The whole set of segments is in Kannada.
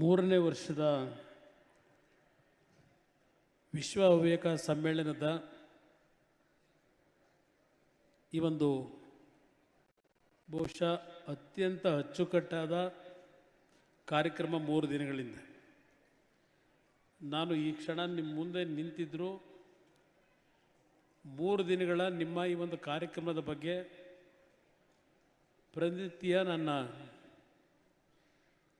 ಮೂರನೇ ವರ್ಷದ ವಿಶ್ವ ಹವ್ಯಕ ಸಮ್ಮೇಳನದ ಈ ಒಂದು ಬಹುಶಃ ಅತ್ಯಂತ ಅಚ್ಚುಕಟ್ಟಾದ ಕಾರ್ಯಕ್ರಮ ಮೂರು ದಿನಗಳಿಂದ. ನಾನು ಈ ಕ್ಷಣ ನಿಮ್ಮ ಮುಂದೆ ನಿಂತಿದ್ದರೂ ಮೂರು ದಿನಗಳ ನಿಮ್ಮ ಈ ಒಂದು ಕಾರ್ಯಕ್ರಮದ ಬಗ್ಗೆ ಪ್ರತಿನಿತ್ಯ ನನ್ನ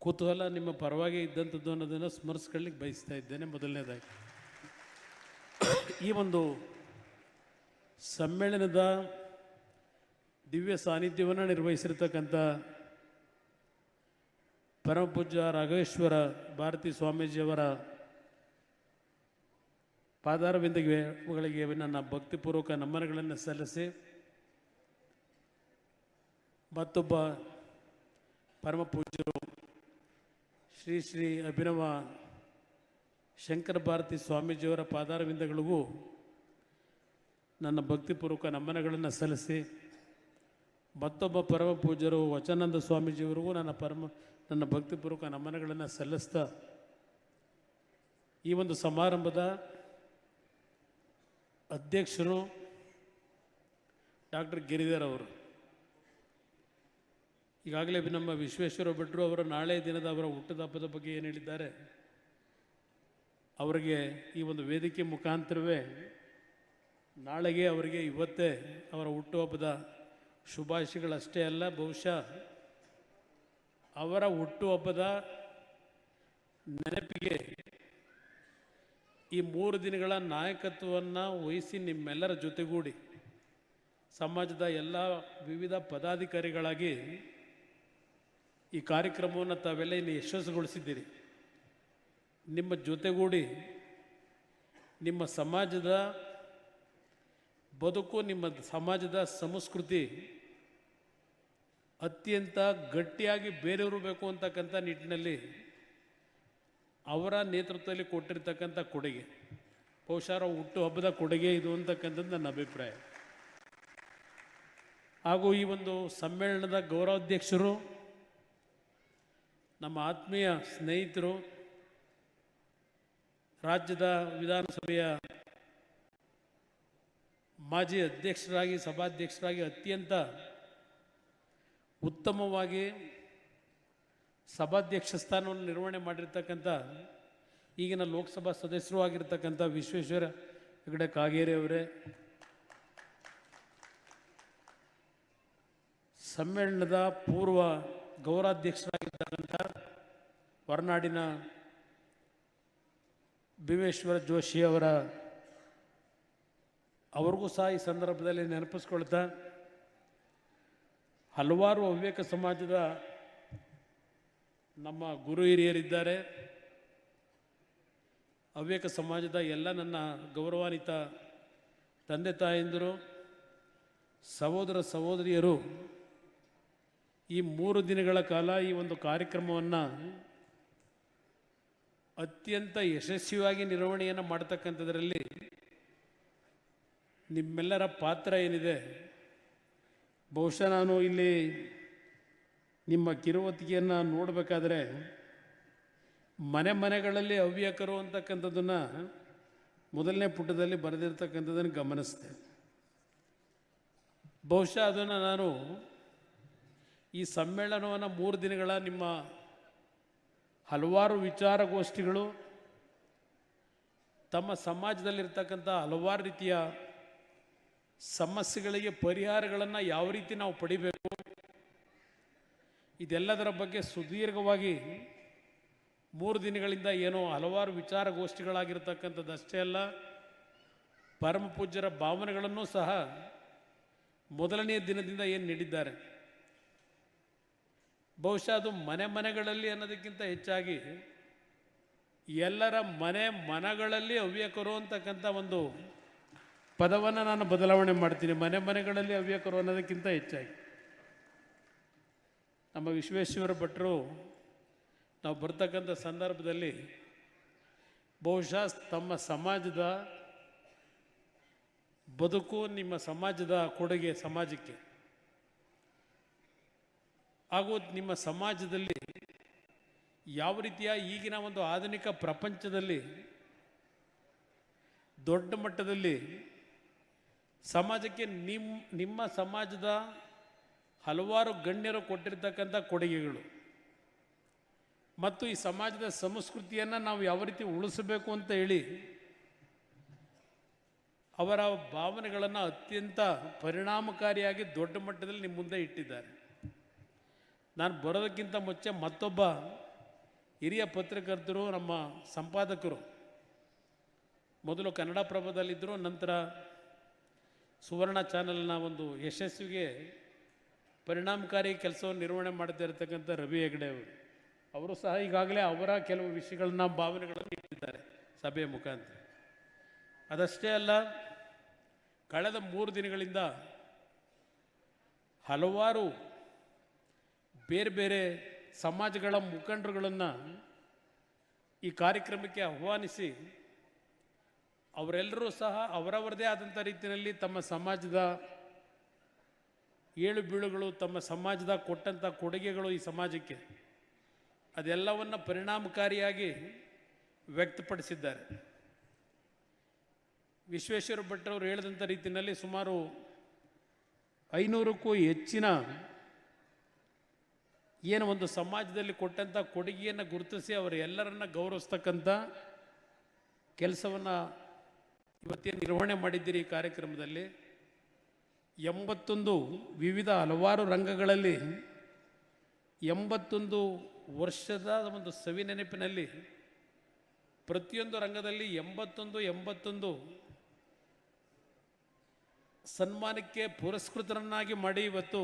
ಕುತೂಹಲ ನಿಮ್ಮ ಪರವಾಗಿ ಇದ್ದಂಥದ್ದು ಅನ್ನೋದನ್ನು ಸ್ಮರಿಸ್ಕೊಳ್ಳಿಕ್ಕೆ ಬಯಸ್ತಾ ಇದ್ದೇನೆ. ಮೊದಲನೇದಾಗಿ, ಈ ಒಂದು ಸಮ್ಮೇಳನದ ದಿವ್ಯ ಸಾನ್ನಿಧ್ಯವನ್ನು ನಿರ್ವಹಿಸಿರ್ತಕ್ಕಂಥ ಪರಮಪೂಜ್ಯ ರಾಘವೇಶ್ವರ ಭಾರತಿ ಸ್ವಾಮೀಜಿಯವರ ಪಾದಾರವಿಂದಗಳಿಗೆ ನನ್ನ ಭಕ್ತಿಪೂರ್ವಕ ನಮನಗಳನ್ನು ಸಲ್ಲಿಸಿ, ಮತ್ತೊಬ್ಬ ಪರಮ ಪೂಜ್ಯರು ಶ್ರೀ ಶ್ರೀ ಅಭಿನವ ಶಂಕರ ಭಾರತಿ ಸ್ವಾಮೀಜಿಯವರ ಪಾದಾರವಿಂದಗಳಿಗೂ ನನ್ನ ಭಕ್ತಿಪೂರ್ವಕ ನಮನಗಳನ್ನು ಸಲ್ಲಿಸಿ, ಮತ್ತೊಬ್ಬ ಪರಮ ಪೂಜ್ಯರು ವಚನಂದ ಸ್ವಾಮೀಜಿಯವರಿಗೂ ನನ್ನ ಪರಮ, ನನ್ನ ಭಕ್ತಿಪೂರ್ವಕ ನಮನಗಳನ್ನು ಸಲ್ಲಿಸ್ತಾ ಈ ಒಂದು ಸಮಾರಂಭದ ಅಧ್ಯಕ್ಷರು ಡಾಕ್ಟರ್ ಗಿರಿಧರ್ ಅವರು. ಈಗಾಗಲೇ ನಮ್ಮ ವಿಶ್ವೇಶ್ವರ ಭಟ್ರು ಅವರ ನಾಳೆ ದಿನದ ಅವರ ಹುಟ್ಟದ ಹಬ್ಬದ ಬಗ್ಗೆ ಏನು ಹೇಳಿದ್ದಾರೆ? ಅವರಿಗೆ ಈ ಒಂದು ವೇದಿಕೆ ಮುಖಾಂತರವೇ ನಾಳೆಗೆ ಅವರಿಗೆ ಇವತ್ತೇ ಅವರ ಹುಟ್ಟುಹಬ್ಬದ ಶುಭಾಶಯಗಳಷ್ಟೇ ಅಲ್ಲ, ಬಹುಶಃ ಅವರ ಹುಟ್ಟುಹಬ್ಬದ ನೆನಪಿಗೆ ಈ ಮೂರು ದಿನಗಳ ನಾಯಕತ್ವವನ್ನು ವಹಿಸಿ ನಿಮ್ಮೆಲ್ಲರ ಜೊತೆಗೂಡಿ ಸಮಾಜದ ಎಲ್ಲ ವಿವಿಧ ಪದಾಧಿಕಾರಿಗಳಾಗಿ ಈ ಕಾರ್ಯಕ್ರಮವನ್ನು ತಾವೆಲ್ಲ ಇನ್ನು ಯಶಸ್ಸುಗೊಳಿಸಿದ್ದೀರಿ ನಿಮ್ಮ ಜೊತೆಗೂಡಿ ನಿಮ್ಮ ಸಮಾಜದ ಬದುಕು, ನಿಮ್ಮ ಸಮಾಜದ ಸಂಸ್ಕೃತಿ ಅತ್ಯಂತ ಗಟ್ಟಿಯಾಗಿ ಬೇರೂರಬೇಕು ಅಂತಕ್ಕಂಥ ನಿಟ್ಟಿನಲ್ಲಿ ಅವರ ನೇತೃತ್ವದಲ್ಲಿ ಕೊಟ್ಟಿರ್ತಕ್ಕಂಥ ಕೊಡುಗೆ. ಬಹುಶಃ ಹುಟ್ಟು ಹಬ್ಬದ ಕೊಡುಗೆ ಇದು ಅಂತಕ್ಕಂಥದ್ದು ನನ್ನ ಅಭಿಪ್ರಾಯ. ಹಾಗೂ ಈ ಒಂದು ಸಮ್ಮೇಳನದ ಗೌರವಾಧ್ಯಕ್ಷರು ನಮ್ಮ ಆತ್ಮೀಯ ಸ್ನೇಹಿತರು, ರಾಜ್ಯದ ವಿಧಾನಸಭೆಯ ಮಾಜಿ ಅಧ್ಯಕ್ಷರಾಗಿ, ಸಭಾಧ್ಯಕ್ಷರಾಗಿ ಅತ್ಯಂತ ಉತ್ತಮವಾಗಿ ಸಭಾಧ್ಯಕ್ಷ ಸ್ಥಾನವನ್ನು ನಿರ್ವಹಣೆ ಮಾಡಿರ್ತಕ್ಕಂಥ ಈಗಿನ ಲೋಕಸಭಾ ಸದಸ್ಯರು ಆಗಿರ್ತಕ್ಕಂಥ ವಿಶ್ವೇಶ್ವರ ಹೆಗಡೆ ಕಾಗೇರಿ ಅವರೇ, ಸಮ್ಮೇಳನದ ಪೂರ್ವ ಗೌರವಾಧ್ಯಕ್ಷರಾಗಿರ್ತಕ್ಕಂಥ ಹೊರನಾಡಿನ ಭೀಮೇಶ್ವರ ಜೋಶಿ ಅವರ ಅವ್ರಿಗೂ ಸಹ ಈ ಸಂದರ್ಭದಲ್ಲಿ ನೆನಪಿಸ್ಕೊಳ್ತಾ, ಹಲವಾರು ಹವ್ಯಕ ಸಮಾಜದ ನಮ್ಮ ಗುರು ಹಿರಿಯರಿದ್ದಾರೆ. ಹವ್ಯಕ ಸಮಾಜದ ಎಲ್ಲ ನನ್ನ ಗೌರವಾನ್ವಿತ ತಂದೆ ತಾಯಂದಿರು, ಸಹೋದರ ಸಹೋದರಿಯರು, ಈ ಮೂರು ದಿನಗಳ ಕಾಲ ಈ ಒಂದು ಕಾರ್ಯಕ್ರಮವನ್ನು ಅತ್ಯಂತ ಯಶಸ್ವಿಯಾಗಿ ನಿರ್ವಹಣೆಯನ್ನು ಮಾಡ್ತಕ್ಕಂಥದ್ರಲ್ಲಿ ನಿಮ್ಮೆಲ್ಲರ ಪಾತ್ರ ಏನಿದೆ? ಬಹುಶಃ ನಾನು ಇಲ್ಲಿ ನಿಮ್ಮ ಕಿರುವತ್ತಿಗೆಯನ್ನು ನೋಡಬೇಕಾದ್ರೆ ಮನೆ ಮನೆಗಳಲ್ಲಿ ಹವ್ಯಕರು ಅಂತಕ್ಕಂಥದ್ದನ್ನು ಮೊದಲನೇ ಪುಟದಲ್ಲಿ ಬರೆದಿರ್ತಕ್ಕಂಥದ್ದನ್ನು ಗಮನಿಸಿದೆ. ಬಹುಶಃ ಅದನ್ನು ನಾನು ಈ ಸಮ್ಮೇಳನವನ್ನು ಮೂರು ದಿನಗಳ ನಿಮ್ಮ ಹಲವಾರು ವಿಚಾರಗೋಷ್ಠಿಗಳು ತಮ್ಮ ಸಮಾಜದಲ್ಲಿರ್ತಕ್ಕಂಥ ಹಲವಾರು ರೀತಿಯ ಸಮಸ್ಯೆಗಳಿಗೆ ಪರಿಹಾರಗಳನ್ನು ಯಾವ ರೀತಿ ನಾವು ಪಡಿಬೇಕು, ಇದೆಲ್ಲದರ ಬಗ್ಗೆ ಸುದೀರ್ಘವಾಗಿ ಮೂರು ದಿನಗಳಿಂದ ಏನೋ ಹಲವಾರು ವಿಚಾರಗೋಷ್ಠಿಗಳಾಗಿರ್ತಕ್ಕಂಥದ್ದು ಅಷ್ಟೇ ಅಲ್ಲ ಪರಮ ಪೂಜ್ಯರ ಭಾವನೆಗಳನ್ನು ಸಹ ಮೊದಲನೆಯ ದಿನದಿಂದ ಏನು ನೀಡಿದ್ದಾರೆ. ಬಹುಶಃ ಅದು ಮನೆ ಮನೆಗಳಲ್ಲಿ ಅನ್ನೋದಕ್ಕಿಂತ ಹೆಚ್ಚಾಗಿ ಎಲ್ಲರ ಮನೆ ಮನಗಳಲ್ಲಿ ಹವ್ಯಕರು ಅಂತಕ್ಕಂಥ ಒಂದು ಪದವನ್ನು ನಾನು ಬದಲಾವಣೆ ಮಾಡ್ತೀನಿ. ಮನೆ ಮನೆಗಳಲ್ಲಿ ಹವ್ಯಕರು ಅನ್ನೋದಕ್ಕಿಂತ ಹೆಚ್ಚಾಗಿ. ನಮ್ಮ ವಿಶ್ವೇಶ್ವರ ಭಟ್ರು ನಾವು ಬರ್ತಕ್ಕಂಥ ಸಂದರ್ಭದಲ್ಲಿ ಬಹುಶಃ ತಮ್ಮ ಸಮಾಜದ ಬದುಕು ನಿಮ್ಮ ಸಮಾಜದ ಕೊಡುಗೆ ಸಮಾಜಕ್ಕೆ. ಹಾಗೂ ನಿಮ್ಮ ಸಮಾಜದಲ್ಲಿ ಯಾವ ರೀತಿಯ ಈಗಿನ ಒಂದು ಆಧುನಿಕ ಪ್ರಪಂಚದಲ್ಲಿ ದೊಡ್ಡ ಮಟ್ಟದಲ್ಲಿ ಸಮಾಜಕ್ಕೆ ನಿಮ್ಮ ನಿಮ್ಮ ಸಮಾಜದ ಹಲವಾರು ಗಣ್ಯರು ಕೊಟ್ಟಿರ್ತಕ್ಕಂಥ ಕೊಡುಗೆಗಳು. ಮತ್ತು ಈ ಸಮಾಜದ ಸಂಸ್ಕೃತಿಯನ್ನು ನಾವು ಯಾವ ರೀತಿ ಉಳಿಸಬೇಕು ಅಂತ ಹೇಳಿ ಅವರ ಭಾವನೆಗಳನ್ನು ಅತ್ಯಂತ ಪರಿಣಾಮಕಾರಿಯಾಗಿ ದೊಡ್ಡ ಮಟ್ಟದಲ್ಲಿ ನಿಮ್ಮ ಮುಂದೆ ಇಟ್ಟಿದ್ದಾರೆ. ನಾನು ಬರೋದಕ್ಕಿಂತ ಮುಂಚೆ ಮತ್ತೊಬ್ಬ ಹಿರಿಯ ಪತ್ರಕರ್ತರು ನಮ್ಮ ಸಂಪಾದಕರು. ಮೊದಲು ಕನ್ನಡ ಪ್ರಭದಲ್ಲಿದ್ದರು, ನಂತರ ಸುವರ್ಣ ಚಾನೆಲ್ನ ಒಂದು ಯಶಸ್ವಿಗೆ ಪರಿಣಾಮಕಾರಿ ಕೆಲಸವನ್ನು ನಿರ್ವಹಣೆ ಮಾಡ್ತಾ ಇರತಕ್ಕಂಥ ರವಿ ಹೆಗಡೆ ಅವರು. ಅವರು ಸಹ ಈಗಾಗಲೇ ಅವರ ಕೆಲವು ವಿಷಯಗಳನ್ನ ಭಾವನೆಗಳನ್ನು ಇಟ್ಟಿದ್ದಾರೆ ಸಭೆಯ ಮುಖಾಂತರ. ಅದಷ್ಟೇ ಅಲ್ಲ, ಕಳೆದ ಮೂರು ದಿನಗಳಿಂದ ಹಲವಾರು ಬೇರೆ ಬೇರೆ ಸಮಾಜಗಳ ಮುಖಂಡರುಗಳನ್ನು ಈ ಕಾರ್ಯಕ್ರಮಕ್ಕೆ ಆಹ್ವಾನಿಸಿ ಅವರೆಲ್ಲರೂ ಸಹ ಅವರವರದೇ ಆದಂಥ ರೀತಿಯಲ್ಲಿ ತಮ್ಮ ಸಮಾಜದ ಏಳು ಬೀಳುಗಳು, ತಮ್ಮ ಸಮಾಜದ ಕೊಟ್ಟಂಥ ಕೊಡುಗೆಗಳು ಈ ಸಮಾಜಕ್ಕೆ ಅದೆಲ್ಲವನ್ನು ಪರಿಣಾಮಕಾರಿಯಾಗಿ ವ್ಯಕ್ತಪಡಿಸಿದ್ದಾರೆ. ವಿಶ್ವೇಶ್ವರ ಭಟ್ರವರು ಹೇಳಿದಂಥ ರೀತಿಯಲ್ಲಿ ಸುಮಾರು ಐನೂರಕ್ಕೂ ಹೆಚ್ಚಿನ ಏನು ಒಂದು ಸಮಾಜದಲ್ಲಿ ಕೊಟ್ಟಂಥ ಕೊಡುಗೆಯನ್ನು ಗುರುತಿಸಿ ಅವರು ಎಲ್ಲರನ್ನ ಗೌರವಿಸ್ತಕ್ಕಂಥ ಕೆಲಸವನ್ನು ಇವತ್ತೇ ನಿರ್ವಹಣೆ ಮಾಡಿದ್ದೀರಿ ಈ ಕಾರ್ಯಕ್ರಮದಲ್ಲಿ. ಎಂಬತ್ತೊಂದು ವಿವಿಧ ಹಲವಾರು ರಂಗಗಳಲ್ಲಿ ಎಂಬತ್ತೊಂದು ವರ್ಷದ ಒಂದು ಸವಿ ನೆನಪಿನಲ್ಲಿ ಪ್ರತಿಯೊಂದು ರಂಗದಲ್ಲಿ ಎಂಬತ್ತೊಂದು ಎಂಬತ್ತೊಂದು ಸನ್ಮಾನಕ್ಕೆ ಪುರಸ್ಕೃತರನ್ನಾಗಿ ಮಾಡಿ ಇವತ್ತು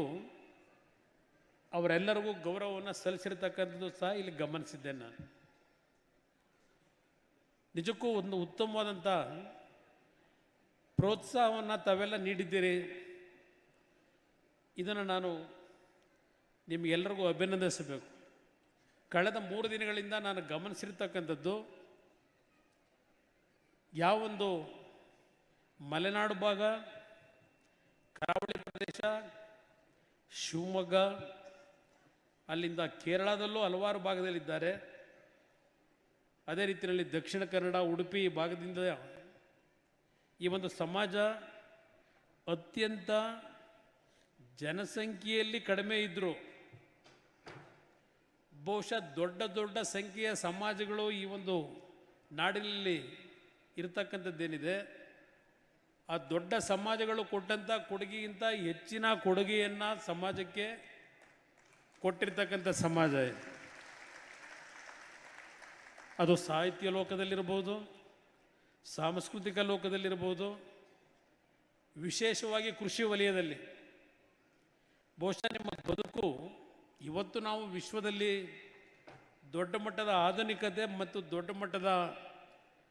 ಅವರೆಲ್ಲರಿಗೂ ಗೌರವವನ್ನು ಸಲ್ಲಿಸಿರ್ತಕ್ಕಂಥದ್ದು ಸಹ ಇಲ್ಲಿ ಗಮನಿಸಿದ್ದೇನೆ ನಾನು. ನಿಜಕ್ಕೂ ಒಂದು ಉತ್ತಮವಾದಂಥ ಪ್ರೋತ್ಸಾಹವನ್ನು ತಾವೆಲ್ಲ ನೀಡಿದ್ದೀರಿ. ಇದನ್ನು ನಾನು ನಿಮಗೆಲ್ಲರಿಗೂ ಅಭಿನಂದಿಸಬೇಕು. ಕಳೆದ ಮೂರು ದಿನಗಳಿಂದ ನಾನು ಗಮನಿಸಿರ್ತಕ್ಕಂಥದ್ದು ಯಾವೊಂದು ಮಲೆನಾಡು ಭಾಗ, ಕರಾವಳಿ ಪ್ರದೇಶ, ಶಿವಮೊಗ್ಗ ಅಲ್ಲಿಂದ ಕೇರಳದಲ್ಲೂ ಹಲವಾರು ಭಾಗದಲ್ಲಿದ್ದಾರೆ. ಅದೇ ರೀತಿಯಲ್ಲಿ ದಕ್ಷಿಣ ಕನ್ನಡ, ಉಡುಪಿ ಭಾಗದಿಂದ ಈ ಒಂದು ಸಮಾಜ ಅತ್ಯಂತ ಜನಸಂಖ್ಯೆಯಲ್ಲಿ ಕಡಿಮೆ ಇದ್ದರು ಬಹುಶಃ ದೊಡ್ಡ ದೊಡ್ಡ ಸಂಖ್ಯೆಯ ಸಮಾಜಗಳು ಈ ಒಂದು ನಾಡಿನಲ್ಲಿ ಇರತಕ್ಕಂಥದ್ದೇನಿದೆ. ಆ ದೊಡ್ಡ ಸಮಾಜಗಳು ಕೊಟ್ಟಂಥ ಕೊಡುಗೆಗಿಂತ ಹೆಚ್ಚಿನ ಕೊಡುಗೆಯನ್ನು ಸಮಾಜಕ್ಕೆ ಕೊಟ್ಟಿರ್ತಕ್ಕಂಥ ಸಮಾಜ ಅದು ಸಾಹಿತ್ಯ ಲೋಕದಲ್ಲಿರ್ಬೋದು, ಸಾಂಸ್ಕೃತಿಕ ಲೋಕದಲ್ಲಿರ್ಬೋದು, ವಿಶೇಷವಾಗಿ ಕೃಷಿ ವಲಯದಲ್ಲಿ. ಬಹುಶಃ ನಿಮ್ಮ ಬದುಕು ಇವತ್ತು ನಾವು ವಿಶ್ವದಲ್ಲಿ ದೊಡ್ಡ ಮಟ್ಟದ ಆಧುನಿಕತೆ ಮತ್ತು ದೊಡ್ಡ ಮಟ್ಟದ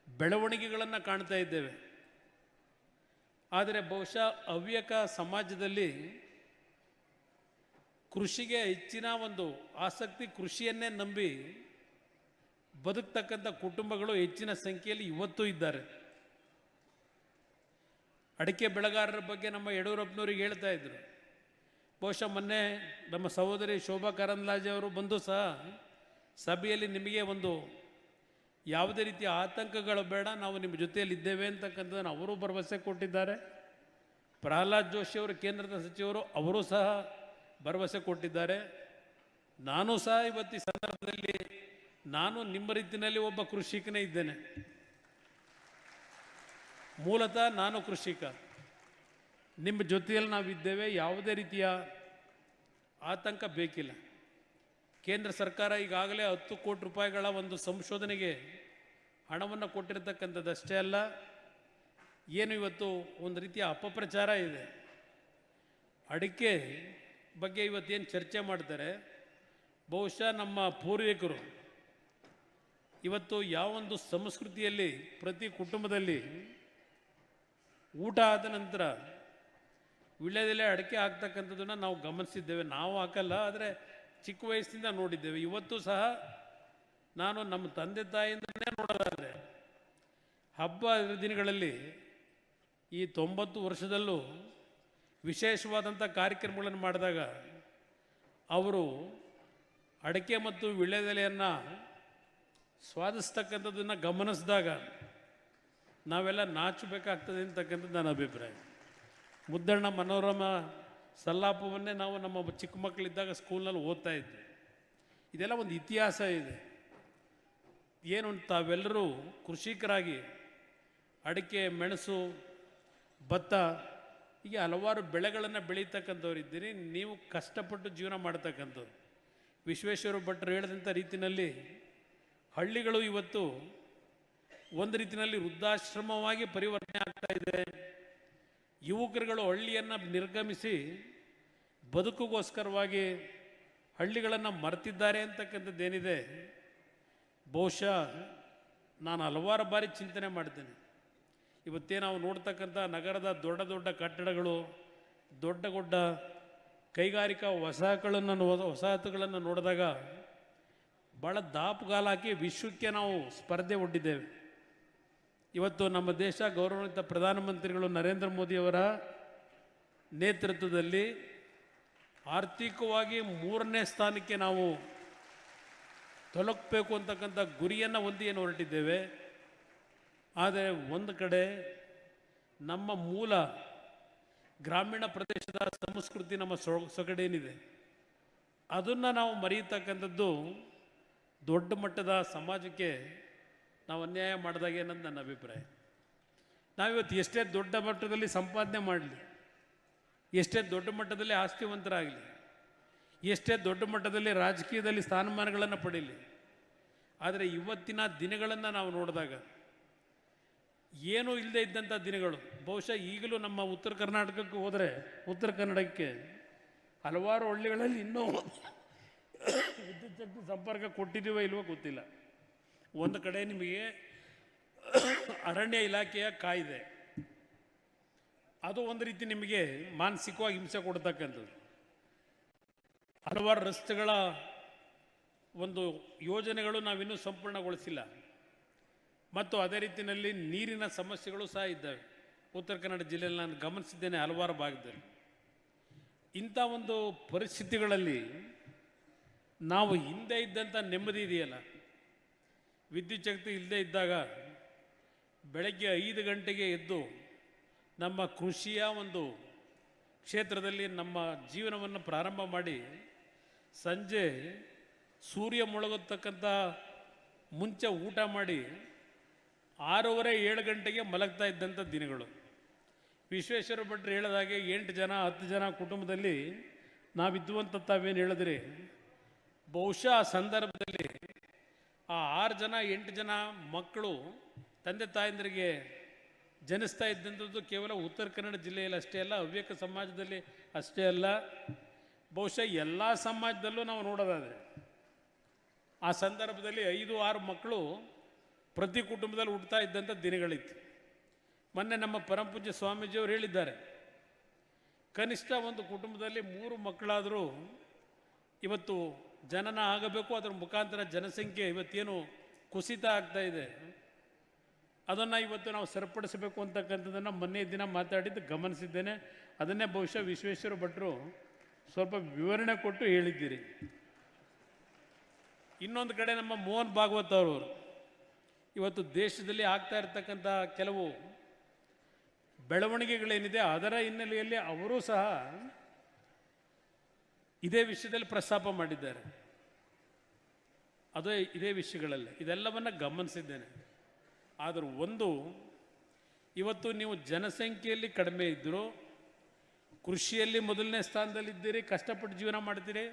ಬೆಳವಣಿಗೆಗಳನ್ನು ಕಾಣ್ತಾ ಇದ್ದೇವೆ. ಆದರೆ ಬಹುಶಃ ಹವ್ಯಕ ಸಮಾಜದಲ್ಲಿ ಕೃಷಿಗೆ ಹೆಚ್ಚಿನ ಒಂದು ಆಸಕ್ತಿ ಕೃಷಿಯನ್ನೇ ನಂಬಿ ಬದುಕ್ತಕ್ಕಂಥ ಕುಟುಂಬಗಳು ಹೆಚ್ಚಿನ ಸಂಖ್ಯೆಯಲ್ಲಿ ಇವತ್ತೂ ಇದ್ದಾರೆ. ಅಡಿಕೆ ಬೆಳೆಗಾರರ ಬಗ್ಗೆ ನಮ್ಮ ಯಡಿಯೂರಪ್ಪನವ್ರಿಗೆ ಹೇಳ್ತಾ ಇದ್ರು. ಬಹುಶಃ ಮೊನ್ನೆ ನಮ್ಮ ಸಹೋದರಿ ಶೋಭಾ ಕರಂದ್ಲಾಜೆ ಅವರು ಬಂದು ಸಹ ಸಭೆಯಲ್ಲಿ ನಿಮಗೆ ಒಂದು ಯಾವುದೇ ರೀತಿಯ ಆತಂಕಗಳು ಬೇಡ, ನಾವು ನಿಮ್ಮ ಜೊತೆಯಲ್ಲಿ ಇದ್ದೇವೆ ಅಂತಕ್ಕಂಥದ್ದನ್ನು ಅವರು ಭರವಸೆ ಕೊಟ್ಟಿದ್ದಾರೆ. ಪ್ರಹ್ಲಾದ್ ಜೋಶಿ ಅವರು, ಕೇಂದ್ರದ ಸಚಿವರು, ಅವರು ಸಹ ಭರವಸೆ ಕೊಟ್ಟಿದ್ದಾರೆ. ನಾನು ಸಹ ಇವತ್ತು ಸಂದರ್ಭದಲ್ಲಿ ನಾನು ನಿಮ್ಮ ರೀತಿಯಲ್ಲಿ ಒಬ್ಬ ಕೃಷಿಕನೇ ಇದ್ದೇನೆ. ಮೂಲತಃ ನಾನು ಕೃಷಿಕ. ನಿಮ್ಮ ಜೊತೆಯಲ್ಲಿ ನಾವಿದ್ದೇವೆ, ಯಾವುದೇ ರೀತಿಯ ಆತಂಕ ಬೇಕಿಲ್ಲ. ಕೇಂದ್ರ ಸರ್ಕಾರ ಈಗಾಗಲೇ ಹತ್ತು ಕೋಟಿ ರೂಪಾಯಿಗಳ ಒಂದು ಸಂಶೋಧನೆಗೆ ಹಣವನ್ನು ಕೊಟ್ಟಿರತಕ್ಕಂಥದ್ದಷ್ಟೇ ಅಲ್ಲ, ಏನು ಇವತ್ತು ಒಂದು ರೀತಿಯ ಅಪಪ್ರಚಾರ ಇದೆ. ಅಡಿಕೆ ಬಗ್ಗೆ ಇವತ್ತೇನು ಚರ್ಚೆ ಮಾಡ್ತಾರೆ, ಬಹುಶಃ ನಮ್ಮ ಪೂರ್ವಿಕರು ಇವತ್ತು ಯಾವೊಂದು ಸಂಸ್ಕೃತಿಯಲ್ಲಿ, ಪ್ರತಿ ಕುಟುಂಬದಲ್ಲಿ ಊಟ ಆದ ನಂತರ ವಿಳ್ಯದೆಲೆ ಅಡಿಕೆ ಆಗ್ತಕ್ಕಂಥದ್ದನ್ನ ನಾವು ಗಮನಿಸಿದ್ದೇವೆ. ನಾವು ಹಾಕಲ್ಲ, ಆದರೆ ಚಿಕ್ಕ ವಯಸ್ಸಿನಿಂದ ನೋಡಿದ್ದೇವೆ. ಇವತ್ತು ಸಹ ನಾನು ನಮ್ಮ ತಂದೆ ತಾಯಿಯಿಂದನೇ ನೋಡೋದಾದರೆ ಹಬ್ಬ ದಿನಗಳಲ್ಲಿ ಈ ತೊಂಬತ್ತು ವರ್ಷದಲ್ಲೂ ವಿಶೇಷವಾದಂಥ ಕಾರ್ಯಕ್ರಮಗಳನ್ನು ಮಾಡಿದಾಗ ಅವರು ಅಡಿಕೆ ಮತ್ತು ವಿಳೆದೆಲೆಯನ್ನು ಸ್ವಾದಿಸ್ತಕ್ಕಂಥದ್ದನ್ನು ಗಮನಿಸಿದಾಗ ನಾವೆಲ್ಲ ನಾಚಬೇಕಾಗ್ತದೆ ಅಂತಕ್ಕಂಥದ್ದು ನನ್ನ ಅಭಿಪ್ರಾಯ. ಮುದ್ದಣ್ಣ ಮನೋರಮ ಸಲ್ಲಾಪವನ್ನೇ ನಾವು ನಮ್ಮ ಚಿಕ್ಕ ಮಕ್ಕಳಿದ್ದಾಗ ಸ್ಕೂಲ್ನಲ್ಲಿ ಓದ್ತಾ ಇದ್ವಿ. ಇದೆಲ್ಲ ಒಂದು ಇತಿಹಾಸ ಇದೆ. ಏನು ತಾವೆಲ್ಲರೂ ಕೃಷಿಕರಾಗಿ ಅಡಿಕೆ, ಮೆಣಸು, ಭತ್ತ ಹೀಗೆ ಹಲವಾರು ಬೆಳೆಗಳನ್ನು ಬೆಳೀತಕ್ಕಂಥವ್ರು ಇದ್ದೀರಿ, ನೀವು ಕಷ್ಟಪಟ್ಟು ಜೀವನ ಮಾಡ್ತಕ್ಕಂಥವ್ರು. ವಿಶ್ವೇಶ್ವರ ಭಟ್ರು ಹೇಳಿದಂಥ ರೀತಿಯಲ್ಲಿ ಹಳ್ಳಿಗಳು ಇವತ್ತು ಒಂದು ರೀತಿಯಲ್ಲಿ ವೃದ್ಧಾಶ್ರಮವಾಗಿ ಪರಿವರ್ತನೆ ಆಗ್ತಾ ಇದೆ. ಯುವಕರುಗಳು ಹಳ್ಳಿಯನ್ನು ನಿರ್ಗಮಿಸಿ ಬದುಕುಗೋಸ್ಕರವಾಗಿ ಹಳ್ಳಿಗಳನ್ನು ಮರೆತಿದ್ದಾರೆ ಅಂತಕ್ಕಂಥದ್ದೇನಿದೆ, ಬಹುಶಃ ನಾನು ಹಲವಾರು ಬಾರಿ ಚಿಂತನೆ ಮಾಡ್ತೇನೆ. ಇವತ್ತೇ ನಾವು ನೋಡ್ತಕ್ಕಂಥ ನಗರದ ದೊಡ್ಡ ದೊಡ್ಡ ಕಟ್ಟಡಗಳು, ದೊಡ್ಡ ದೊಡ್ಡ ಕೈಗಾರಿಕಾ ವಸಾಹಗಳನ್ನು ನೋ- ವಸಾಹತುಗಳನ್ನು ನೋಡಿದಾಗ ಭಾಳ ದಾಪುಗಾಲ ಹಾಕಿ ವಿಶ್ವಕ್ಕೆ ನಾವು ಸ್ಪರ್ಧೆ ಒಡ್ಡಿದ್ದೇವೆ ಇವತ್ತು ನಮ್ಮ ದೇಶ ಗೌರವಾನ್ವಿತ ಪ್ರಧಾನಮಂತ್ರಿಗಳು ನರೇಂದ್ರ ಮೋದಿಯವರ ನೇತೃತ್ವದಲ್ಲಿ ಆರ್ಥಿಕವಾಗಿ ಮೂರನೇ ಸ್ಥಾನಕ್ಕೆ ನಾವು ತಲುಪಬೇಕು ಅಂತಕ್ಕಂಥ ಗುರಿಯನ್ನು ಹೊಂದಿ ಏನು ಹೊರಟಿದ್ದೇವೆ. ಆದರೆ ಒಂದು ಕಡೆ ನಮ್ಮ ಮೂಲ ಗ್ರಾಮೀಣ ಪ್ರದೇಶದ ಸಂಸ್ಕೃತಿ ನಮ್ಮ ಸೊ, ಸೊಗಡೇನಿದೆ. ಅದನ್ನು ನಾವು ಮರೆಯತಕ್ಕಂಥದ್ದು ದೊಡ್ಡ ಮಟ್ಟದ ಸಮಾಜಕ್ಕೆ ನಾವು ಅನ್ಯಾಯ ಮಾಡಿದಾಗ ಏನಂತ ನನ್ನ ಅಭಿಪ್ರಾಯ. ನಾವಿವತ್ತು ಎಷ್ಟೇ ದೊಡ್ಡ ಮಟ್ಟದಲ್ಲಿ ಸಂಪಾದನೆ ಮಾಡಲಿ, ಎಷ್ಟೇ ದೊಡ್ಡ ಮಟ್ಟದಲ್ಲಿ ಆಸ್ತಿವಂತರಾಗಲಿ, ಎಷ್ಟೇ ದೊಡ್ಡ ಮಟ್ಟದಲ್ಲಿ ರಾಜಕೀಯದಲ್ಲಿ ಸ್ಥಾನಮಾನಗಳನ್ನು ಪಡೀಲಿ, ಆದರೆ ಇವತ್ತಿನ ದಿನಗಳನ್ನು ನಾವು ನೋಡಿದಾಗ ಏನೂ ಇಲ್ಲದೆ ಇದ್ದಂಥ ದಿನಗಳು. ಬಹುಶಃ ಈಗಲೂ ನಮ್ಮ ಉತ್ತರ ಕರ್ನಾಟಕಕ್ಕೆ ಹೋದರೆ ಉತ್ತರ ಕನ್ನಡಕ್ಕೆ ಹಲವಾರು ಹಳ್ಳಿಗಳಲ್ಲಿ ಇನ್ನೂ ವಿದ್ಯುತ್ ಶಕ್ತಿ ಸಂಪರ್ಕ ಕೊಟ್ಟಿದ್ದೀವೋ ಇಲ್ವೋ ಗೊತ್ತಿಲ್ಲ. ಒಂದು ಕಡೆ ನಿಮಗೆ ಅರಣ್ಯ ಇಲಾಖೆಯ ಕಾಯ್ದೆ. ಅದು ಒಂದು ರೀತಿ ನಿಮಗೆ ಮಾನಸಿಕವಾಗಿ ಹಿಂಸೆ ಕೊಡ್ತಕ್ಕಂಥದ್ದು. ಹಲವಾರು ರಸ್ತೆಗಳ ಒಂದು ಯೋಜನೆಗಳು ನಾವಿನ್ನೂ ಸಂಪೂರ್ಣಗೊಳಿಸಿಲ್ಲ. ಮತ್ತು ಅದೇ ರೀತಿಯಲ್ಲಿ ನೀರಿನ ಸಮಸ್ಯೆಗಳು ಸಹ ಇದ್ದಾವೆ. ಉತ್ತರ ಕನ್ನಡ ಜಿಲ್ಲೆಯಲ್ಲಿ ನಾನು ಗಮನಿಸಿದ್ದೇನೆ ಹಲವಾರು ಭಾಗದಲ್ಲಿ. ಇಂಥ ಒಂದು ಪರಿಸ್ಥಿತಿಗಳಲ್ಲಿ ನಾವು ಹಿಂದೆ ಇದ್ದಂಥ ನೆಮ್ಮದಿ ಇದೆಯಲ್ಲ? ವಿದ್ಯುತ್ ಶಕ್ತಿ ಇಲ್ಲದೆ ಇದ್ದಾಗ ಬೆಳಗ್ಗೆ ಐದು ಗಂಟೆಗೆ ಎದ್ದು ನಮ್ಮ ಕೃಷಿಯ ಒಂದು ಕ್ಷೇತ್ರದಲ್ಲಿ ನಮ್ಮ ಜೀವನವನ್ನು ಪ್ರಾರಂಭ ಮಾಡಿ ಸಂಜೆ ಸೂರ್ಯ ಮುಳುಗತಕ್ಕಂಥ ಮುಂಚೆ ಊಟ ಮಾಡಿ ಆರೂವರೆ ಏಳು ಗಂಟೆಗೆ ಮಲಗ್ತಾ ಇದ್ದಂಥ ದಿನಗಳು. ವಿಶ್ವೇಶ್ವರ ಭಟ್ರು ಹೇಳಿದಾಗೆ ಎಂಟು ಜನ, ಹತ್ತು ಜನ ಕುಟುಂಬದಲ್ಲಿ ನಾವಿದ್ದು ಅಂತ ತಾವೇನು ಹೇಳಿದ್ರಿ? ಬಹುಶಃ ಆ ಸಂದರ್ಭದಲ್ಲಿ ಆ ಆರು ಜನ, ಎಂಟು ಜನ ಮಕ್ಕಳು ತಂದೆ ತಾಯಂದಿರಿಗೆ ಜನಿಸ್ತಾ ಇದ್ದಂಥದ್ದು ಕೇವಲ ಉತ್ತರ ಕನ್ನಡ ಜಿಲ್ಲೆಯಲ್ಲಿ ಅಷ್ಟೇ ಅಲ್ಲ, ಹವ್ಯಕ ಸಮಾಜದಲ್ಲಿ ಅಷ್ಟೇ ಅಲ್ಲ. ಬಹುಶಃ ಎಲ್ಲ ಸಮಾಜದಲ್ಲೂ ನಾವು ನೋಡೋದಾದರೆ ಆ ಸಂದರ್ಭದಲ್ಲಿ ಐದು, ಆರು ಮಕ್ಕಳು ಪ್ರತಿ ಕುಟುಂಬದಲ್ಲಿ ಹುಡ್ತಾ ಇದ್ದಂಥ ದಿನಗಳಿತ್ತು. ಮೊನ್ನೆ ನಮ್ಮ ಪರಂಪೂಜ್ಯ ಸ್ವಾಮೀಜಿಯವರು ಹೇಳಿದ್ದಾರೆ, ಕನಿಷ್ಠ ಒಂದು ಕುಟುಂಬದಲ್ಲಿ ಮೂರು ಮಕ್ಕಳಾದರೂ ಇವತ್ತು ಜನನ ಆಗಬೇಕು, ಅದರ ಮುಖಾಂತರ ಜನಸಂಖ್ಯೆ ಇವತ್ತೇನು ಕುಸಿತ ಆಗ್ತಾ ಇದೆ, ಅದನ್ನು ಇವತ್ತು ನಾವು ಸರಿಪಡಿಸಬೇಕು ಅಂತಕ್ಕಂಥದ್ದನ್ನು ಮೊನ್ನೆ ದಿನ ಮಾತಾಡಿದ್ದು ಗಮನಿಸಿದ್ದೇನೆ. ಅದನ್ನೇ ಬಹುಶಃ ವಿಶ್ವೇಶ್ವರ ಭಟ್ರು ಸ್ವಲ್ಪ ವಿವರಣೆ ಕೊಟ್ಟು ಹೇಳಿದ್ದೀರಿ. ಇನ್ನೊಂದು ಕಡೆ ನಮ್ಮ ಮೋಹನ್ ಭಾಗವತ್ ಅವರು ಇವತ್ತು ದೇಶದಲ್ಲಿ ಆಗ್ತಾ ಇರತಕ್ಕಂಥ ಕೆಲವು ಬೆಳವಣಿಗೆಗಳೇನಿದೆ, ಅದರ ಹಿನ್ನೆಲೆಯಲ್ಲಿ ಅವರೂ ಸಹ ಇದೇ ವಿಷಯದಲ್ಲಿ ಪ್ರಸ್ತಾಪ ಮಾಡಿದ್ದಾರೆ. ಅದೇ ಇದೇ ವಿಷಯಗಳಲ್ಲಿ, ಇದೆಲ್ಲವನ್ನು ಗಮನಿಸಿದ್ದೇನೆ. ಆದರೂ ಒಂದು, ಇವತ್ತು ನೀವು ಜನಸಂಖ್ಯೆಯಲ್ಲಿ ಕಡಿಮೆ ಇದ್ದರೂ, ಕೃಷಿಯಲ್ಲಿ ಮೊದಲನೇ ಸ್ಥಾನದಲ್ಲಿದ್ದೀರಿ, ಕಷ್ಟಪಟ್ಟು ಜೀವನ ಮಾಡ್ತೀರಿ,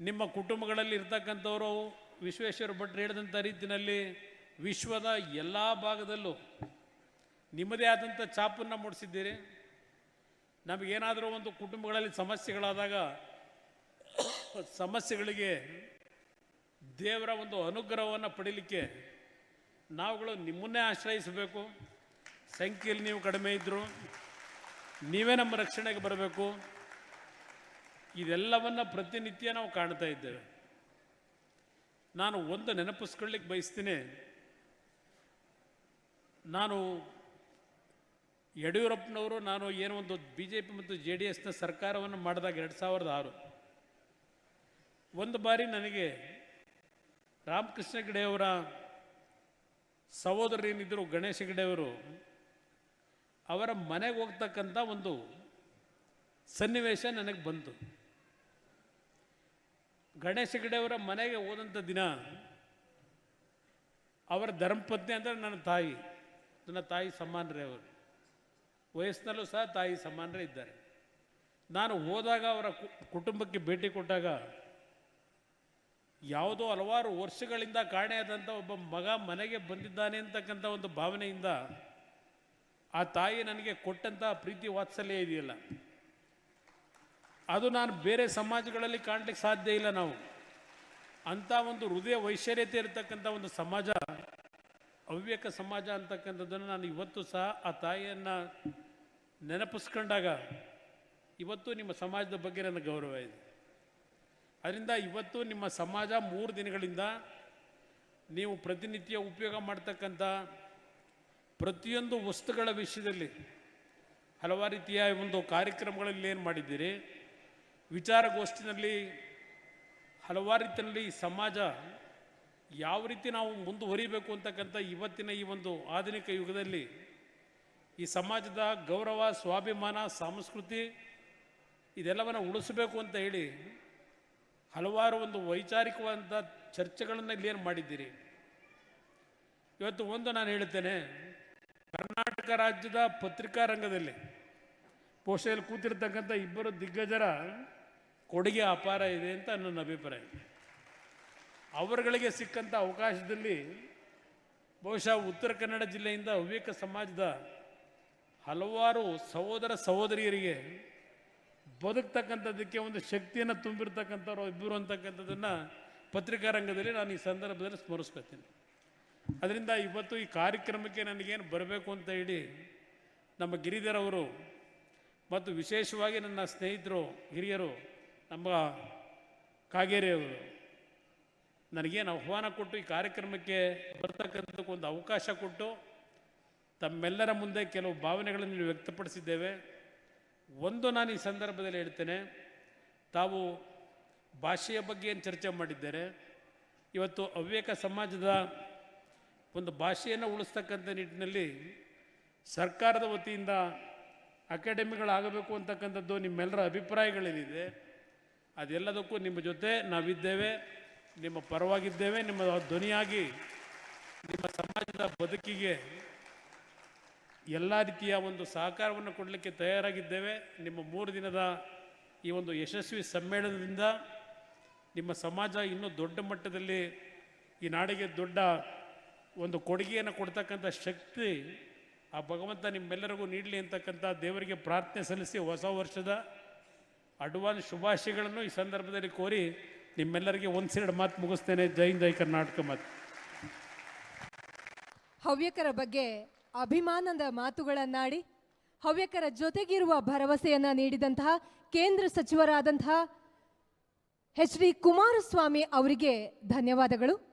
ನಿಮ್ಮ ಕುಟುಂಬಗಳಲ್ಲಿ ಇರ್ತಕ್ಕಂಥವರು ವಿಶ್ವೇಶ್ವರ ಭಟ್ರು ಹೇಳಿದಂಥ ರೀತಿಯಲ್ಲಿ ವಿಶ್ವದ ಎಲ್ಲ ಭಾಗದಲ್ಲೂ ನಿಮ್ಮದೇ ಆದಂಥ ಛಾಪನ್ನು ಮೂಡಿಸಿದ್ದೀರಿ. ನಮಗೇನಾದರೂ ಒಂದು ಕುಟುಂಬಗಳಲ್ಲಿ ಸಮಸ್ಯೆಗಳಾದಾಗ ಸಮಸ್ಯೆಗಳಿಗೆ ದೇವರ ಒಂದು ಅನುಗ್ರಹವನ್ನು ಪಡೀಲಿಕ್ಕೆ ನಾವುಗಳು ನಿಮ್ಮನ್ನೇ ಆಶ್ರಯಿಸಬೇಕು. ಸಂಖ್ಯೆಯಲ್ಲಿ ನೀವು ಕಡಿಮೆ ಇದ್ದರು ನೀವೇ ನಮ್ಮ ರಕ್ಷಣೆಗೆ ಬರಬೇಕು. ಇದೆಲ್ಲವನ್ನು ಪ್ರತಿನಿತ್ಯ ನಾವು ಕಾಣ್ತಾ ಇದ್ದೇವೆ. ನಾನು ಒಂದು ನೆನಪಿಸ್ಕೊಳ್ಳಿಕ್ಕೆ ಬಯಸ್ತೀನಿ. ನಾನು ಯಡಿಯೂರಪ್ಪನವರು ನಾನು ಏನೋ ಒಂದು ಬಿ ಜೆ ಪಿ ಮತ್ತು ಜೆ ಡಿ ಎಸ್ನ ಸರ್ಕಾರವನ್ನು ಮಾಡಿದಾಗ ಎರಡು ಸಾವಿರದ ಆರು. ಒಂದು ಬಾರಿ ನನಗೆ ರಾಮಕೃಷ್ಣ ಹೆಗಡೆಯವರ ಸಹೋದರರೇನಿದ್ದರು ಗಣೇಶ ಹೆಗಡೆಯವರು ಅವರ ಮನೆಗೆ ಹೋಗ್ತಕ್ಕಂಥ ಒಂದು ಸನ್ನಿವೇಶ ನನಗೆ ಬಂತು. ಗಣೇಶ ಗಿಡವರ ಮನೆಗೆ ಹೋದಂಥ ದಿನ, ಅವರ ಧರ್ಮಪತ್ನಿ ಅಂದರೆ ನನ್ನ ತಾಯಿ. ನನ್ನ ತಾಯಿ ಸಮಾನರೇ ಅವರು. ವಯಸ್ಸಿನಲ್ಲೂ ಸಹ ತಾಯಿ ಸಮಾನರೇ ಇದ್ದಾರೆ. ನಾನು ಹೋದಾಗ ಅವರ ಕುಟುಂಬಕ್ಕೆ ಭೇಟಿ ಕೊಟ್ಟಾಗ ಯಾವುದೋ ಹಲವಾರು ವರ್ಷಗಳಿಂದ ಕಾಣೆಯಾದಂಥ ಒಬ್ಬ ಮಗ ಮನೆಗೆ ಬಂದಿದ್ದಾನೆ ಅಂತಕ್ಕಂಥ ಒಂದು ಭಾವನೆಯಿಂದ ಆ ತಾಯಿ ನನಗೆ ಕೊಟ್ಟಂಥ ಪ್ರೀತಿ ವಾತ್ಸಲ್ಯ ಇದೆಯಲ್ಲ. ಅದು ನಾನು ಬೇರೆ ಸಮಾಜಗಳಲ್ಲಿ ಕಾಣಲಿಕ್ಕೆ ಸಾಧ್ಯ ಇಲ್ಲ ನಾವು. ಅಂಥ ಒಂದು ಹೃದಯ ವೈಶರ್ಯತೆ ಇರತಕ್ಕಂಥ ಒಂದು ಸಮಾಜ ಹವ್ಯಕ ಸಮಾಜ ಅಂತಕ್ಕಂಥದ್ದನ್ನು ನಾನು ಇವತ್ತು ಸಹ ಆ ತಾಯಿಯನ್ನು ನೆನಪಿಸ್ಕೊಂಡಾಗ ಇವತ್ತು ನಿಮ್ಮ ಸಮಾಜದ ಬಗ್ಗೆ ನನಗೆ ಗೌರವ ಇದೆ. ಅದರಿಂದ ಇವತ್ತು ನಿಮ್ಮ ಸಮಾಜ ಮೂರು ದಿನಗಳಿಂದ ನೀವು ಪ್ರತಿನಿತ್ಯ ಉಪಯೋಗ ಮಾಡ್ತಕ್ಕಂಥ ಪ್ರತಿಯೊಂದು ವಸ್ತುಗಳ ವಿಷಯದಲ್ಲಿ ಹಲವಾರು ರೀತಿಯ ಒಂದು ಕಾರ್ಯಕ್ರಮಗಳಲ್ಲಿ ಏನು ಮಾಡಿದ್ದೀರಿ? ವಿಚಾರಗೋಷ್ಠಿನಲ್ಲಿ ಹಲವಾರು ರೀತಿಯಲ್ಲಿ ಸಮಾಜ ಯಾವ ರೀತಿ ನಾವು ಮುಂದುವರಿಬೇಕು ಅಂತಕ್ಕಂಥ ಇವತ್ತಿನ ಈ ಒಂದು ಆಧುನಿಕ ಯುಗದಲ್ಲಿ ಈ ಸಮಾಜದ ಗೌರವ, ಸ್ವಾಭಿಮಾನ, ಸಂಸ್ಕೃತಿ ಇದೆಲ್ಲವನ್ನು ಉಳಿಸಬೇಕು ಅಂತ ಹೇಳಿ ಹಲವಾರು ಒಂದು ವೈಚಾರಿಕವಾದಂಥ ಚರ್ಚೆಗಳನ್ನು ಇಲ್ಲಿ ಏನು ಮಾಡಿದ್ದೀರಿ? ಇವತ್ತು ಒಂದು ನಾನು ಹೇಳ್ತೇನೆ, ಕರ್ನಾಟಕ ರಾಜ್ಯದ ಪತ್ರಿಕಾ ರಂಗದಲ್ಲಿ ಬಹುಶಃ ಕೂತಿರ್ತಕ್ಕಂಥ ಇಬ್ಬರು ದಿಗ್ಗಜರ ಕೊಡುಗೆ ಅಪಾರ ಇದೆ ಅಂತ ನನ್ನ ಅಭಿಪ್ರಾಯ. ಅವರುಗಳಿಗೆ ಸಿಕ್ಕಂಥ ಅವಕಾಶದಲ್ಲಿ ಬಹುಶಃ ಉತ್ತರ ಕನ್ನಡ ಜಿಲ್ಲೆಯಿಂದ ಹವ್ಯಕ ಸಮಾಜದ ಹಲವಾರು ಸಹೋದರ ಸಹೋದರಿಯರಿಗೆ ಬದುಕ್ತಕ್ಕಂಥದ್ದಕ್ಕೆ ಒಂದು ಶಕ್ತಿಯನ್ನು ತುಂಬಿರ್ತಕ್ಕಂಥವ್ರು ಇಬ್ಬರು ಅಂತಕ್ಕಂಥದ್ದನ್ನು ಪತ್ರಿಕಾ ರಂಗದಲ್ಲಿ ನಾನು ಈ ಸಂದರ್ಭದಲ್ಲಿ ಸ್ಮರಿಸ್ಕೊತೀನಿ ಅದರಿಂದ ಇವತ್ತು ಈ ಕಾರ್ಯಕ್ರಮಕ್ಕೆ ನನಗೇನು ಬರಬೇಕು ಅಂತ ಹೇಳಿ ನಮ್ಮ ಗಿರಿಧರವರು ಮತ್ತು ವಿಶೇಷವಾಗಿ ನನ್ನ ಸ್ನೇಹಿತರು, ಹಿರಿಯರು ನಮ್ಮ ಕಾಗೇರಿಯವರು ನನಗೇನು ಆಹ್ವಾನ ಕೊಟ್ಟು ಈ ಕಾರ್ಯಕ್ರಮಕ್ಕೆ ಬರ್ತಕ್ಕಂಥದ್ದಕ್ಕೆ ಒಂದು ಅವಕಾಶ ಕೊಟ್ಟು ತಮ್ಮೆಲ್ಲರ ಮುಂದೆ ಕೆಲವು ಭಾವನೆಗಳನ್ನು ವ್ಯಕ್ತಪಡಿಸಿದ್ದೇವೆ. ಒಂದು ನಾನು ಈ ಸಂದರ್ಭದಲ್ಲಿ ಹೇಳ್ತೇನೆ, ತಾವು ಭಾಷೆಯ ಬಗ್ಗೆ ಏನು ಚರ್ಚೆ ಮಾಡಿದ್ದಾರೆ. ಇವತ್ತು ಅವ್ಯಕ ಸಮಾಜದ ಒಂದು ಭಾಷೆಯನ್ನು ಉಳಿಸ್ತಕ್ಕಂಥ ನಿಟ್ಟಿನಲ್ಲಿ ಸರ್ಕಾರದ ವತಿಯಿಂದ ಅಕಾಡೆಮಿಗಳಾಗಬೇಕು ಅಂತಕ್ಕಂಥದ್ದು ನಿಮ್ಮೆಲ್ಲರ ಅಭಿಪ್ರಾಯಗಳೇನಿದೆ. ಅದೆಲ್ಲದಕ್ಕೂ ನಿಮ್ಮ ಜೊತೆ ನಾವಿದ್ದೇವೆ, ನಿಮ್ಮ ಪರವಾಗಿದ್ದೇವೆ, ನಿಮ್ಮ ಧ್ವನಿಯಾಗಿ ನಿಮ್ಮ ಸಮಾಜದ ಬದುಕಿಗೆ ಎಲ್ಲ ರೀತಿಯ ಒಂದು ಸಹಕಾರವನ್ನು ಕೊಡಲಿಕ್ಕೆ ತಯಾರಾಗಿದ್ದೇವೆ. ನಿಮ್ಮ ಮೂರು ದಿನದ ಈ ಒಂದು ಯಶಸ್ವಿ ಸಮ್ಮೇಳನದಿಂದ ನಿಮ್ಮ ಸಮಾಜ ಇನ್ನೂ ದೊಡ್ಡ ಮಟ್ಟದಲ್ಲಿ ಈ ನಾಡಿಗೆ ದೊಡ್ಡ ಒಂದು ಕೊಡುಗೆಯನ್ನು ಕೊಡ್ತಕ್ಕಂಥ ಶಕ್ತಿ ಆ ಭಗವಂತ ನಿಮ್ಮೆಲ್ಲರಿಗೂ ನೀಡಲಿ ಅಂತಕ್ಕಂಥ ದೇವರಿಗೆ ಪ್ರಾರ್ಥನೆ ಸಲ್ಲಿಸಿ ಹೊಸ ವರ್ಷದ ಅಡ್ವಾನ್ಸ್ ಶುಭಾಶಯಗಳನ್ನು ಈ ಸಂದರ್ಭದಲ್ಲಿ ಕೋರಿ ನಿಮ್ಮೆಲ್ಲರಿಗೆ ಒಂದ್ಸೆರಡು ಮಾತು ಮುಗಿಸ್ತೇನೆ. ಜೈ ಜೈ ಕರ್ನಾಟಕ ಮಾತು. ಹವ್ಯಕರ ಬಗ್ಗೆ ಅಭಿಮಾನದ ಮಾತುಗಳನ್ನಾಡಿ, ಹವ್ಯಕರ ಜೊತೆಗಿರುವ ಭರವಸೆಯನ್ನ ನೀಡಿದಂತಹ ಕೇಂದ್ರ ಸಚಿವರಾದಂತಹ ಎಚ್ ಡಿ ಕುಮಾರಸ್ವಾಮಿ ಅವರಿಗೆ ಧನ್ಯವಾದಗಳು.